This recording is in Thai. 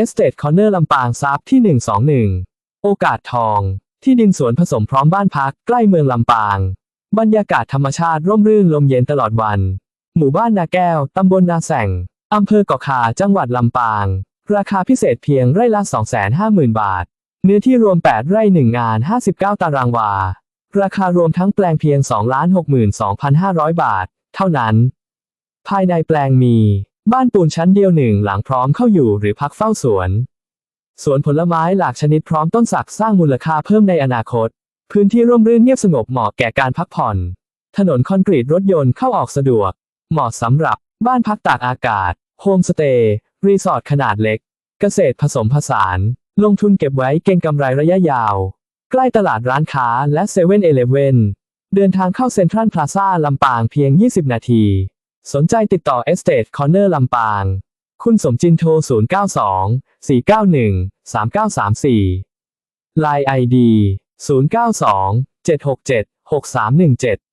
Estate Corner ลำปางซับที่ 121 โอกาสทอง ที่ดินสวนผสมพร้อมบ้านพักใกล้เมืองลำปาง บรรยากาศธรรมชาติร่มรื่นลมเย็นตลอดวัน หมู่บ้านนาแก้ว ตำบลนาแสงอำเภอเกาะคาจังหวัดลำปาง ราคาพิเศษเพียงไร่ละ 250,000 บาท เนื้อที่รวม 8 ไร่ 1 งาน 59 ตารางวา ราคารวมทั้งแปลงเพียง 262,500 บาท เท่านั้น ภายในแปลงมี บ้านปูนชั้นเดียวหนึ่งหลังพร้อมเข้าอยู่หรือพักเฝ้าสวน สวนผลไม้หลากชนิดพร้อมต้นสักสร้างมูลค่าเพิ่มในอนาคต พื้นที่ร่มรื่นเงียบสงบเหมาะแก่การพักผ่อน ถนนคอนกรีตรถยนต์เข้าออกสะดวก เหมาะสำหรับบ้านพักตากอากาศ โฮมสเตย์ รีสอร์ทขนาดเล็ก เกษตรผสมผสาน ลงทุนเก็บไว้เก็งกำไรระยะยาว ใกล้ตลาดร้านค้าและเซเว่นเอเลเวนเดินทางเข้าเซ็นทรัลพลาซ่าลำปางเพียง 20 นาที สนใจติดต่อ Estate Corner ลำปาง คุณสมจินโทร 092 491 3934 Line ID 092 767 6317